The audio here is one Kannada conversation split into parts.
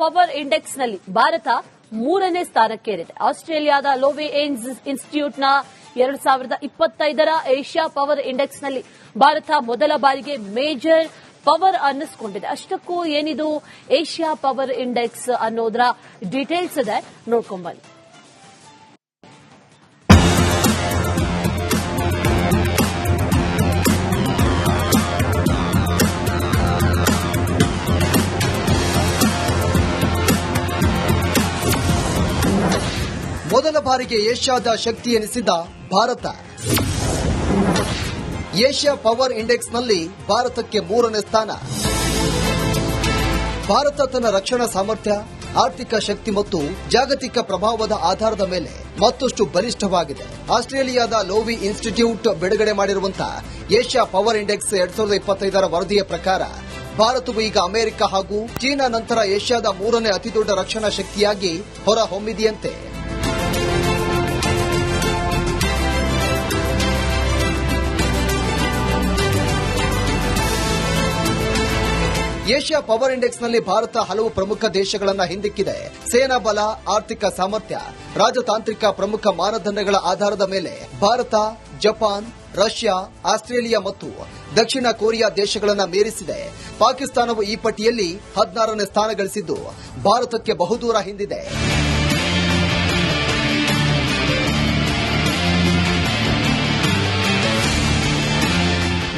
ಪವರ್ ಇಂಡೆಕ್ಸ್ನಲ್ಲಿ ಭಾರತ ಮೂರನೇ ಸ್ಥಾನಕ್ಕೇರಿದೆ. ಆಸ್ಟ್ರೇಲಿಯಾದ ಲೋವೆ ಏನ್ಸ್ ಇನ್ಸ್ಟಿಟ್ಯೂಟ್ನ ಎರಡು ಸಾವಿರದ ಇಪ್ಪತ್ತೈದರ ಏಷ್ಯಾ ಪವರ್ ಇಂಡೆಕ್ಸ್ನಲ್ಲಿ ಭಾರತ ಮೊದಲ ಬಾರಿಗೆ ಮೇಜರ್ ಪವರ್ ಅನ್ನಿಸ್ಕೊಂಡಿದೆ. ಅಷ್ಟಕ್ಕೂ ಏನಿದು ಏಷ್ಯಾ ಪವರ್ ಇಂಡೆಕ್ಸ್ ಅನ್ನೋದರ ಡೀಟೇಲ್ಸ್ ಇದೆ. ನೋಡ್ಕೊಂಬನ್ನಿ. ಮೊದಲ ಬಾರಿಗೆ ಏಷ್ಯಾದ ಶಕ್ತಿ ಎನಿಸಿದ ಭಾರತ. ಏಷ್ಯಾ ಪವರ್ ಇಂಡೆಕ್ಸ್ನಲ್ಲಿ ಭಾರತಕ್ಕೆ ಮೂರನೇ ಸ್ಥಾನ. ಭಾರತ ತನ್ನ ರಕ್ಷಣಾ ಸಾಮರ್ಥ್ಯ, ಆರ್ಥಿಕ ಶಕ್ತಿ ಮತ್ತು ಜಾಗತಿಕ ಪ್ರಭಾವದ ಆಧಾರದ ಮೇಲೆ ಮತ್ತಷ್ಟು ಬಲಿಷ್ಠವಾಗಿದೆ. ಆಸ್ಟ್ರೇಲಿಯಾದ ಲೋವಿ ಇನ್ಸ್ಟಿಟ್ಯೂಟ್ ಬಿಡುಗಡೆ ಮಾಡಿರುವಂತಹ ಏಷ್ಯಾ ಪವರ್ ಇಂಡೆಕ್ಸ್ ಎರಡ್ ಸಾವಿರದ ಇಪ್ಪತ್ತೈದರ ವರದಿಯ ಪ್ರಕಾರ, ಭಾರತವು ಈಗ ಅಮೆರಿಕ ಹಾಗೂ ಚೀನಾ ನಂತರ ಏಷ್ಯಾದ ಮೂರನೇ ಅತಿದೊಡ್ಡ ರಕ್ಷಣಾ ಶಕ್ತಿಯಾಗಿ ಹೊರಹೊಮ್ಮಿದೆಯಂತೆ. ಏಷ್ಯಾ ಪವರ್ ಇಂಡೆಕ್ಸ್ನಲ್ಲಿ ಭಾರತ ಹಲವು ಪ್ರಮುಖ ದೇಶಗಳನ್ನು ಹಿಂದಿಕ್ಕಿದೆ. ಸೇನಾ ಬಲ, ಆರ್ಥಿಕ ಸಾಮರ್ಥ್ಯ, ರಾಜತಾಂತ್ರಿಕ ಪ್ರಮುಖ ಮಾನದಂಡಗಳ ಆಧಾರದ ಮೇಲೆ ಭಾರತ, ಜಪಾನ್, ರಷ್ಯಾ, ಆಸ್ಟ್ರೇಲಿಯಾ ಮತ್ತು ದಕ್ಷಿಣ ಕೊರಿಯಾ ದೇಶಗಳನ್ನು ಮೀರಿಸಿದೆ. ಪಾಕಿಸ್ತಾನವು ಈ ಪಟ್ಟಿಯಲ್ಲಿ ಹದಿನಾರನೇ ಸ್ಥಾನ ಗಳಿಸಿದ್ದು, ಭಾರತಕ್ಕೆ ಬಹುದೂರ ಹಿಂದಿದೆ.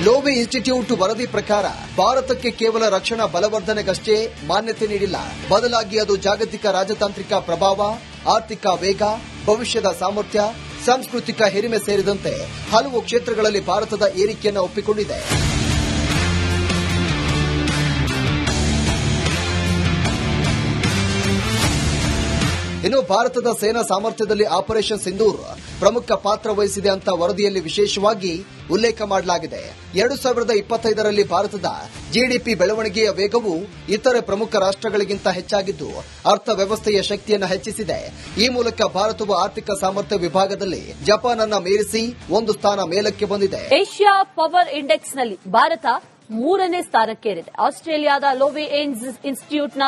ಲೋವಿ ಇನ್ಸ್ಟಿಟ್ಯೂಟ್ ವರದಿ ಪ್ರಕಾರ ಭಾರತಕ್ಕೆ ಕೇವಲ ರಕ್ಷಣಾ ಬಲವರ್ಧನೆಗಷ್ಟೇ ಮಾನ್ಯತೆ ನೀಡಿಲ್ಲ. ಬದಲಾಗಿ ಅದು ಜಾಗತಿಕ ರಾಜತಾಂತ್ರಿಕ ಪ್ರಭಾವ, ಆರ್ಥಿಕ ವೇಗ, ಭವಿಷ್ಯದ ಸಾಮರ್ಥ್ಯ, ಸಾಂಸ್ಕೃತಿಕ ಹಿರಿಮೆ ಸೇರಿದಂತೆ ಹಲವು ಕ್ಷೇತ್ರಗಳಲ್ಲಿ ಭಾರತದ ಏರಿಕೆಯನ್ನು ಒಪ್ಪಿಕೊಂಡಿದೆ. ಇನ್ನು ಭಾರತದ ಸೇನಾ ಸಾಮರ್ಥ್ಯದಲ್ಲಿ ಆಪರೇಷನ್ ಸಿಂಧೂರ್ ಪ್ರಮುಖ ಪಾತ್ರ ವಹಿಸಿದೆ ಅಂತ ವರದಿಯಲ್ಲಿ ವಿಶೇಷವಾಗಿ ಉಲ್ಲೇಖ ಮಾಡಲಾಗಿದೆ. ಎರಡು ಸಾವಿರದ ಇಪ್ಪತ್ತೈದರಲ್ಲಿ ಭಾರತದ ಜಿಡಿಪಿ ಬೆಳವಣಿಗೆಯ ವೇಗವು ಇತರೆ ಪ್ರಮುಖ ರಾಷ್ಟ್ರಗಳಿಗಿಂತ ಹೆಚ್ಚಾಗಿದ್ದು, ಅರ್ಥವ್ಯವಸ್ಥೆಯ ಶಕ್ತಿಯನ್ನು ಹೆಚ್ಚಿಸಿದೆ. ಈ ಮೂಲಕ ಭಾರತವು ಆರ್ಥಿಕ ಸಾಮರ್ಥ್ಯ ವಿಭಾಗದಲ್ಲಿ ಜಪಾನ್ ಅನ್ನ ಮೀರಿಸಿ ಒಂದು ಸ್ಥಾನ ಮೇಲಕ್ಕೆ ಬಂದಿದೆ. ಏಷ್ಯಾ ಪವರ್ ಇಂಡೆಕ್ಸ್ನಲ್ಲಿ ಭಾರತ ಮೂರನೇ ಸ್ಥಾನಕ್ಕೇರಿದೆ. ಆಸ್ಟ್ರೇಲಿಯಾದ ಲೋವಿ ಏನ್ಸ್ ಇನ್ಸ್ಟಿಟ್ಯೂಟ್ನ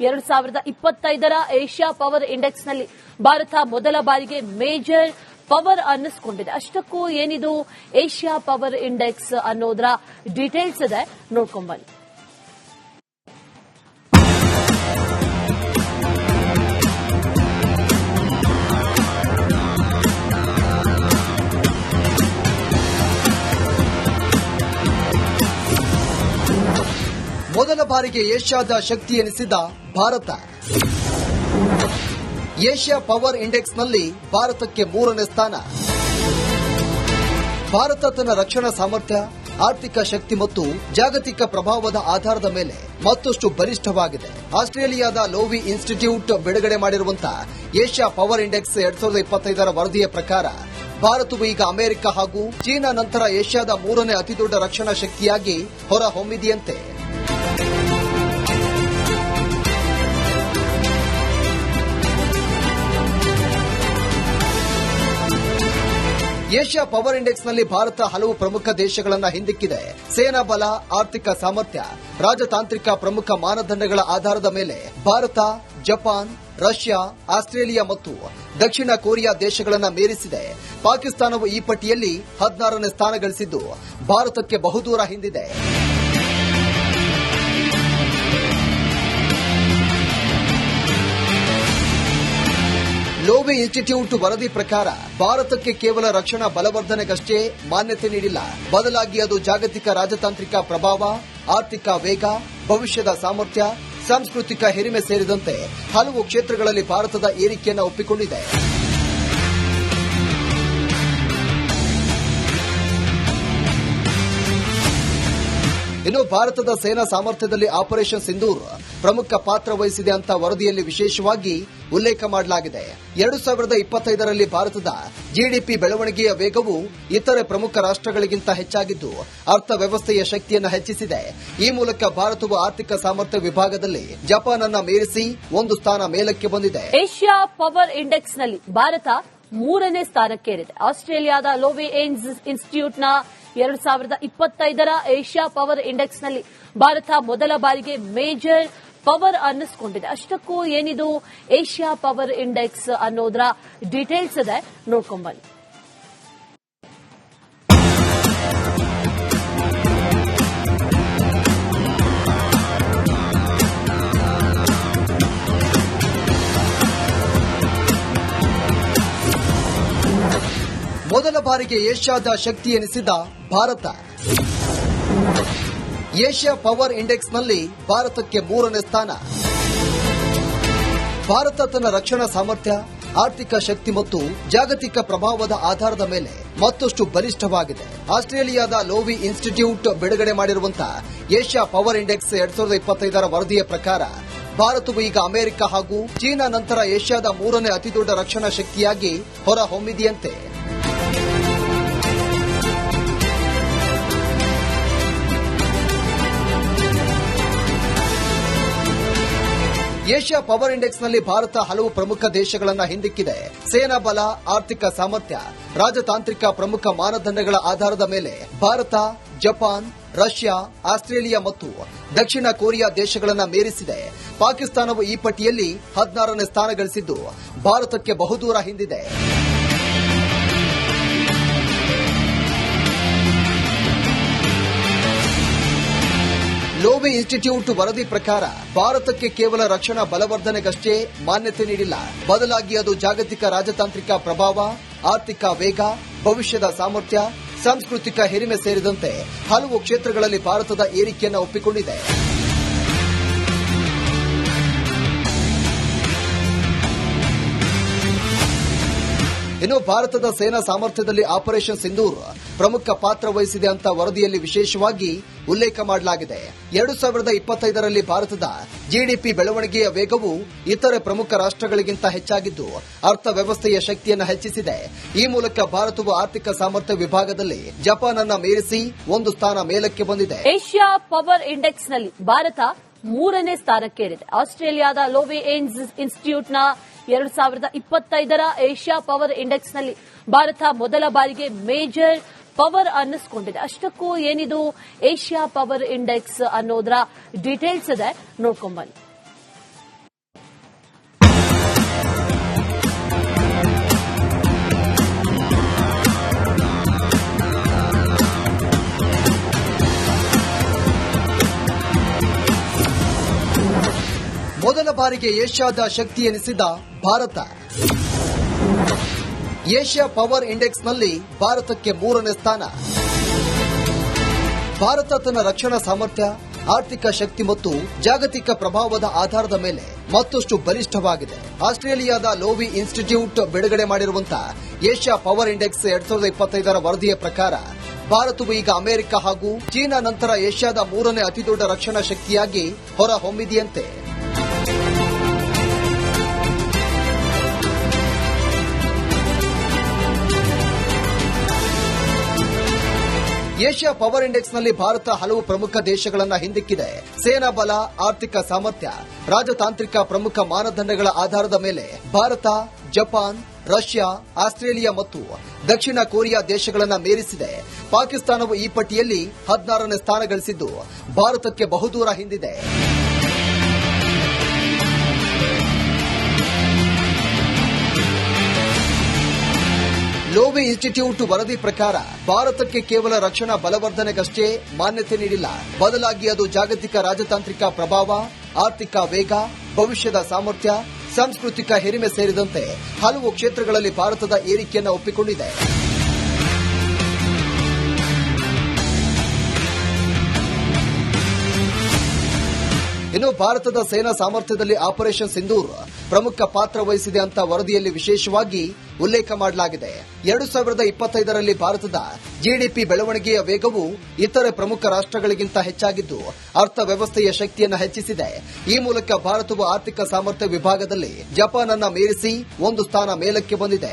ಎರಡ್ ಸಾವಿರದ ಇಪ್ಪತ್ತೈದರ ಏಷ್ಯಾ ಪವರ್ ಇಂಡೆಕ್ಸ್ನಲ್ಲಿ ಭಾರತ ಮೊದಲ ಬಾರಿಗೆ ಮೇಜರ್ ಪವರ್ ಅನ್ನಿಸ್ಕೊಂಡಿದೆ. ಅಷ್ಟಕ್ಕೂ ಏನಿದು ಏಷ್ಯಾ ಪವರ್ ಇಂಡೆಕ್ಸ್ ಅನ್ನೋದರ ಡೀಟೇಲ್ಸ್ ಇದೆ. ನೋಡ್ಕೊಂಬನ್ನಿ ಮೊದಲ ಬಾರಿಗೆ ಏಷ್ಯಾದ ಶಕ್ತಿ ಎನಿಸಿದ ಭಾರತ. ಏಷ್ಯಾ ಪವರ್ ಇಂಡೆಕ್ಸ್ನಲ್ಲಿ ಭಾರತಕ್ಕೆ ಮೂರನೇ ಸ್ಥಾನ. ಭಾರತ ತನ್ನ ರಕ್ಷಣಾ ಸಾಮರ್ಥ್ಯ, ಆರ್ಥಿಕ ಶಕ್ತಿ ಮತ್ತು ಜಾಗತಿಕ ಪ್ರಭಾವದ ಆಧಾರದ ಮೇಲೆ ಮತ್ತಷ್ಟು ಬಲಿಷ್ಠವಾಗಿದೆ. ಆಸ್ಟ್ರೇಲಿಯಾದ ಲೋವಿ ಇನ್ಸ್ಟಿಟ್ಯೂಟ್ ಬಿಡುಗಡೆ ಮಾಡಿರುವಂತಹ ಏಷ್ಯಾ ಪವರ್ ಇಂಡೆಕ್ಸ್ ಎರಡ್ ಸಾವಿರದ ಇಪ್ಪತ್ತೈದರ ವರದಿಯ ಪ್ರಕಾರ, ಭಾರತವು ಈಗ ಅಮೆರಿಕ ಹಾಗೂ ಚೀನಾ ನಂತರ ಏಷ್ಯಾದ ಮೂರನೇ ಅತಿದೊಡ್ಡ ರಕ್ಷಣಾ ಶಕ್ತಿಯಾಗಿ ಹೊರಹೊಮ್ಮಿದೆಯಂತೆ. ಏಷ್ಯಾ ಪವರ್ ಇಂಡೆಕ್ಸ್ನಲ್ಲಿ ಭಾರತ ಹಲವು ಪ್ರಮುಖ ದೇಶಗಳನ್ನ ಹಿಂದಿಕ್ಕಿದೆ. ಸೇನಾ ಬಲ, ಆರ್ಥಿಕ ಸಾಮರ್ಥ್ಯ, ರಾಜತಾಂತ್ರಿಕ ಪ್ರಮುಖ ಮಾನದಂಡಗಳ ಆಧಾರದ ಮೇಲೆ ಭಾರತ, ಜಪಾನ್, ರಷ್ಯಾ, ಆಸ್ಟ್ರೇಲಿಯಾ ಮತ್ತು ದಕ್ಷಿಣ ಕೊರಿಯಾ ದೇಶಗಳನ್ನ ಮೀರಿಸಿದೆ. ಪಾಕಿಸ್ತಾನವು ಈ ಪಟ್ಟಿಯಲ್ಲಿ ಹದಿನಾರನೇ ಸ್ಥಾನ ಗಳಿಸಿದ್ದು ಭಾರತಕ್ಕೆ ಬಹುದೂರ ಹಿಂದಿದೆ. ಲೋವೆ ಇನ್ಸ್ಟಿಟ್ಯೂಟ್ ವರದಿ ಪ್ರಕಾರ ಭಾರತಕ್ಕೆ ಕೇವಲ ರಕ್ಷಣಾ ಬಲವರ್ಧನೆಗಷ್ಟೇ ಮಾನ್ಯತೆ ನೀಡಿಲ್ಲ. ಬದಲಾಗಿ ಅದು ಜಾಗತಿಕ ರಾಜತಾಂತ್ರಿಕ ಪ್ರಭಾವ, ಆರ್ಥಿಕ ವೇಗ, ಭವಿಷ್ಯದ ಸಾಮರ್ಥ್ಯ, ಸಾಂಸ್ಕೃತಿಕ ಹಿರಿಮೆ ಸೇರಿದಂತೆ ಹಲವು ಕ್ಷೇತ್ರಗಳಲ್ಲಿ ಭಾರತದ ಏರಿಕೆಯನ್ನು ಒಪ್ಪಿಕೊಂಡಿದೆ. ಇನ್ನು ಭಾರತದ ಸೇನಾ ಸಾಮರ್ಥ್ಯದಲ್ಲಿ ಆಪರೇಷನ್ ಸಿಂಧೂರ್ ಪ್ರಮುಖ ಪಾತ್ರ ವಹಿಸಿದೆ ಅಂತ ವರದಿಯಲ್ಲಿ ವಿಶೇಷವಾಗಿ ಉಲ್ಲೇಖ ಮಾಡಲಾಗಿದೆ. ಎರಡು ಸಾವಿರದ ಇಪ್ಪತ್ತೈದರಲ್ಲಿ ಭಾರತದ ಜಿಡಿಪಿ ಬೆಳವಣಿಗೆಯ ವೇಗವು ಇತರೆ ಪ್ರಮುಖ ರಾಷ್ಟ್ರಗಳಿಗಿಂತ ಹೆಚ್ಚಾಗಿದ್ದು, ಅರ್ಥವ್ಯವಸ್ಥೆಯ ಶಕ್ತಿಯನ್ನು ಹೆಚ್ಚಿಸಿದೆ. ಈ ಮೂಲಕ ಭಾರತವು ಆರ್ಥಿಕ ಸಾಮರ್ಥ್ಯ ವಿಭಾಗದಲ್ಲಿ ಜಪಾನ್ ಅನ್ನ ಮೀರಿಸಿ ಒಂದು ಸ್ಥಾನ ಮೇಲಕ್ಕೆ ಬಂದಿದೆ. ಏಷ್ಯಾ ಪವರ್ ಇಂಡೆಕ್ಸ್ನಲ್ಲಿ ಭಾರತ ಮೂರನೇ ಸ್ಥಾನಕ್ಕೇರಿದೆ. ಆಸ್ಟ್ರೇಲಿಯಾದ ಲೋವಿ ಏನ್ಸ್ ಇನ್ಸ್ಟಿಟ್ಯೂಟ್ನ ಎರಡು ಸಾವಿರದ ಇಪ್ಪತ್ತೈದರ ಏಷ್ಯಾ ಪವರ್ ಇಂಡೆಕ್ಸ್ನಲ್ಲಿ ಭಾರತ ಮೊದಲ ಬಾರಿಗೆ ಮೇಜರ್ ಪವರ್ ಅನ್ನಿಸ್ಕೊಂಡಿದೆ. ಅಷ್ಟಕ್ಕೂ ಏನಿದು ಏಷ್ಯಾ ಪವರ್ ಇಂಡೆಕ್ಸ್ ಅನ್ನೋದರ ಡೀಟೇಲ್ಸ್ ಇದೆ. ನೋಡ್ಕೊಂಬನ್ನಿ. ಮೊದಲ ಬಾರಿಗೆ ಏಷ್ಯಾದ ಶಕ್ತಿ ಎನಿಸಿದ ಭಾರತ. ಏಷ್ಯಾ ಪವರ್ ಇಂಡೆಕ್ಸ್ನಲ್ಲಿ ಭಾರತಕ್ಕೆ ಮೂರನೇ ಸ್ಥಾನ. ಭಾರತ ತನ್ನ ರಕ್ಷಣಾ ಸಾಮರ್ಥ್ಯ, ಆರ್ಥಿಕ ಶಕ್ತಿ ಮತ್ತು ಜಾಗತಿಕ ಪ್ರಭಾವದ ಆಧಾರದ ಮೇಲೆ ಮತ್ತಷ್ಟು ಬಲಿಷ್ಠವಾಗಿದೆ. ಆಸ್ಟ್ರೇಲಿಯಾದ ಲೋವಿ ಇನ್ಸ್ಟಿಟ್ಯೂಟ್ ಬಿಡುಗಡೆ ಮಾಡಿರುವಂತಹ ಏಷ್ಯಾ ಪವರ್ ಇಂಡೆಕ್ಸ್ ಎರಡ್ ಸಾವಿರದ ಇಪ್ಪತ್ತೈದರ ವರದಿಯ ಪ್ರಕಾರ, ಭಾರತವು ಈಗ ಅಮೆರಿಕ ಹಾಗೂ ಚೀನಾ ನಂತರ ಏಷ್ಯಾದ ಮೂರನೇ ಅತಿದೊಡ್ಡ ರಕ್ಷಣಾ ಶಕ್ತಿಯಾಗಿ ಹೊರಹೊಮ್ಮಿದೆಯಂತೆ. ಏಷ್ಯಾ ಪವರ್ ಇಂಡೆಕ್ಸ್ನಲ್ಲಿ ಭಾರತ ಹಲವು ಪ್ರಮುಖ ದೇಶಗಳನ್ನು ಹಿಂದಿಕ್ಕಿದೆ. ಸೇನಾ ಬಲ, ಆರ್ಥಿಕ ಸಾಮರ್ಥ್ಯ, ರಾಜತಾಂತ್ರಿಕ ಪ್ರಮುಖ ಮಾನದಂಡಗಳ ಆಧಾರದ ಮೇಲೆ ಭಾರತ, ಜಪಾನ್, ರಷ್ಯಾ, ಆಸ್ಟ್ರೇಲಿಯಾ ಮತ್ತು ದಕ್ಷಿಣ ಕೊರಿಯಾ ದೇಶಗಳನ್ನ ಮೀರಿಸಿದೆ. ಪಾಕಿಸ್ತಾನವು ಈ ಪಟ್ಟಿಯಲ್ಲಿ ಹದಿನಾರನೇ ಸ್ಥಾನ ಗಳಿಸಿದ್ದು, ಭಾರತಕ್ಕೆ ಬಹುದೂರ ಹಿಂದಿದೆ. ಲೋವಿ ಇನ್ಸ್ಟಿಟ್ಯೂಟ್ ವರದಿ ಪ್ರಕಾರ ಭಾರತಕ್ಕೆ ಕೇವಲ ರಕ್ಷಣಾ ಬಲವರ್ಧನೆಗಷ್ಟೇ ಮಾನ್ಯತೆ ನೀಡಿಲ್ಲ. ಬದಲಾಗಿ ಅದು ಜಾಗತಿಕ ರಾಜತಾಂತ್ರಿಕ ಪ್ರಭಾವ, ಆರ್ಥಿಕ ವೇಗ, ಭವಿಷ್ಯದ ಸಾಮರ್ಥ್ಯ, ಸಾಂಸ್ಕೃತಿಕ ಹಿರಿಮೆ ಸೇರಿದಂತೆ ಹಲವು ಕ್ಷೇತ್ರಗಳಲ್ಲಿ ಭಾರತದ ಏರಿಕೆಯನ್ನು ಒಪ್ಪಿಕೊಂಡಿದೆ. ಇನ್ನು ಭಾರತದ ಸೇನಾ ಸಾಮರ್ಥ್ಯದಲ್ಲಿ ಆಪರೇಷನ್ ಸಿಂಧೂರ್ ಪ್ರಮುಖ ಪಾತ್ರ ವಹಿಸಿದೆ ಅಂತ ವರದಿಯಲ್ಲಿ ವಿಶೇಷವಾಗಿ ಉಲ್ಲೇಖ ಮಾಡಲಾಗಿದೆ. ಎರಡು ಸಾವಿರದ ಇಪ್ಪತ್ತೈದರಲ್ಲಿ ಭಾರತದ ಜಿಡಿಪಿ ಬೆಳವಣಿಗೆಯ ವೇಗವು ಇತರೆ ಪ್ರಮುಖ ರಾಷ್ಟ್ರಗಳಿಗಿಂತ ಹೆಚ್ಚಾಗಿದ್ದು, ಅರ್ಥವ್ಯವಸ್ಥೆಯ ಶಕ್ತಿಯನ್ನು ಹೆಚ್ಚಿಸಿದೆ. ಈ ಮೂಲಕ ಭಾರತವು ಆರ್ಥಿಕ ಸಾಮರ್ಥ್ಯ ವಿಭಾಗದಲ್ಲಿ ಜಪಾನ್ ಅನ್ನ ಮೀರಿಸಿ ಒಂದು ಸ್ಥಾನ ಮೇಲಕ್ಕೆ ಬಂದಿದೆ. ಏಷ್ಯಾ ಪವರ್ ಇಂಡೆಕ್ಸ್ನಲ್ಲಿ ಭಾರತ ಮೂರನೇ ಸ್ಥಾನಕ್ಕೇರಿದೆ. ಆಸ್ಟ್ರೇಲಿಯಾದ ಲೋವಿ ಏನ್ಸ್ ಇನ್ಸ್ಟಿಟ್ಯೂಟ್ನ ಎರಡು ಸಾವಿರದ ಇಪ್ಪತ್ತೈದರ ಏಷ್ಯಾ ಪವರ್ ಇಂಡೆಕ್ಸ್ನಲ್ಲಿ ಭಾರತ ಮೊದಲ ಬಾರಿಗೆ ಮೇಜರ್ ಪವರ್ ಅನ್ನಿಸ್ಕೊಂಡಿದೆ. ಅಷ್ಟಕ್ಕೂ ಏನಿದು? ಏಷ್ಯಾ ಪವರ್ ಇಂಡೆಕ್ಸ್ ಅನ್ನೋದರ ಡೀಟೇಲ್ಸ್ ಇದೆ. ನೋಡ್ಕೊಂಬನ್ನಿ. ಮೊದಲ ಬಾರಿಗೆ ಏಷ್ಯಾದ ಶಕ್ತಿ ಎನಿಸಿದ ಭಾರತ. ಏಷ್ಯಾ ಪವರ್ ಇಂಡೆಕ್ಸ್ನಲ್ಲಿ ಭಾರತಕ್ಕೆ ಮೂರನೇ ಸ್ಥಾನ. ಭಾರತ ತನ್ನ ರಕ್ಷಣಾ ಸಾಮರ್ಥ್ಯ, ಆರ್ಥಿಕ ಶಕ್ತಿ ಮತ್ತು ಜಾಗತಿಕ ಪ್ರಭಾವದ ಆಧಾರದ ಮೇಲೆ ಮತ್ತಷ್ಟು ಬಲಿಷ್ಠವಾಗಿದೆ. ಆಸ್ಟ್ರೇಲಿಯಾದ ಲೋವಿ ಇನ್ಸ್ಟಿಟ್ಯೂಟ್ ಬಿಡುಗಡೆ ಮಾಡಿರುವಂತಹ ಏಷ್ಯಾ ಪವರ್ ಇಂಡೆಕ್ಸ್ ಎರಡ್ ಸಾವಿರದ ಇಪ್ಪತ್ತೈದರ ವರದಿಯ ಪ್ರಕಾರ, ಭಾರತವು ಈಗ ಅಮೆರಿಕ ಹಾಗೂ ಚೀನಾ ನಂತರ ಏಷ್ಯಾದ ಮೂರನೇ ಅತಿದೊಡ್ಡ ರಕ್ಷಣಾ ಶಕ್ತಿಯಾಗಿ ಹೊರಹೊಮ್ಮಿದೆಯಂತೆ. ಏಷ್ಯಾ ಪವರ್ ಇಂಡೆಕ್ಸ್ನಲ್ಲಿ ಭಾರತ ಹಲವು ಪ್ರಮುಖ ದೇಶಗಳನ್ನು ಹಿಂದಿಕ್ಕಿದೆ. ಸೇನಾ ಬಲ, ಆರ್ಥಿಕ ಸಾಮರ್ಥ್ಯ, ರಾಜತಾಂತ್ರಿಕ ಪ್ರಮುಖ ಮಾನದಂಡಗಳ ಆಧಾರದ ಮೇಲೆ ಭಾರತ, ಜಪಾನ್, ರಷ್ಯಾ, ಆಸ್ಟ್ರೇಲಿಯಾ ಮತ್ತು ದಕ್ಷಿಣ ಕೊರಿಯಾ ದೇಶಗಳನ್ನ ಮೀರಿಸಿದೆ. ಪಾಕಿಸ್ತಾನವು ಈ ಪಟ್ಟಿಯಲ್ಲಿ ಹದಿನಾರನೇ ಸ್ಥಾನ ಗಳಿಸಿದ್ದು ಭಾರತಕ್ಕೆ ಬಹುದೂರ ಹಿಂದಿದೆ. ಲೋವಿ ಇನ್ಸ್ಟಿಟ್ಯೂಟ್ ವರದಿ ಪ್ರಕಾರ ಭಾರತಕ್ಕೆ ಕೇವಲ ರಕ್ಷಣಾ ಬಲವರ್ಧನೆಗಷ್ಟೇ ಮಾನ್ಯತೆ ನೀಡಿಲ್ಲ. ಬದಲಾಗಿ ಅದು ಜಾಗತಿಕ ರಾಜತಾಂತ್ರಿಕ ಪ್ರಭಾವ, ಆರ್ಥಿಕ ವೇಗ, ಭವಿಷ್ಯದ ಸಾಮರ್ಥ್ಯ, ಸಾಂಸ್ಕೃತಿಕ ಹಿರಿಮೆ ಸೇರಿದಂತೆ ಹಲವು ಕ್ಷೇತ್ರಗಳಲ್ಲಿ ಭಾರತದ ಏರಿಕೆಯನ್ನು ಒಪ್ಪಿಕೊಂಡಿದೆ. ಇನ್ನು ಭಾರತದ ಸೇನಾ ಸಾಮರ್ಥ್ಯದಲ್ಲಿ ಆಪರೇಷನ್ ಸಿಂಧೂರ್ ಪ್ರಮುಖ ಪಾತ್ರ ವಹಿಸಿದೆ ಅಂತ ವರದಿಯಲ್ಲಿ ವಿಶೇಷವಾಗಿ ಉಲ್ಲೇಖ ಮಾಡಲಾಗಿದೆ. ಎರಡು ಸಾವಿರದ ಇಪ್ಪತ್ತೈದರಲ್ಲಿ ಭಾರತದ ಜಿಡಿಪಿ ಬೆಳವಣಿಗೆಯ ವೇಗವು ಇತರೆ ಪ್ರಮುಖ ರಾಷ್ಟ್ರಗಳಿಗಿಂತ ಹೆಚ್ಚಾಗಿದ್ದು, ಅರ್ಥವ್ಯವಸ್ಥೆಯ ಶಕ್ತಿಯನ್ನು ಹೆಚ್ಚಿಸಿದೆ. ಈ ಮೂಲಕ ಭಾರತವು ಆರ್ಥಿಕ ಸಾಮರ್ಥ್ಯ ವಿಭಾಗದಲ್ಲಿ ಜಪಾನ್ ಅನ್ನ ಮೀರಿಸಿ ಒಂದು ಸ್ಥಾನ ಮೇಲಕ್ಕೆ ಬಂದಿದೆ.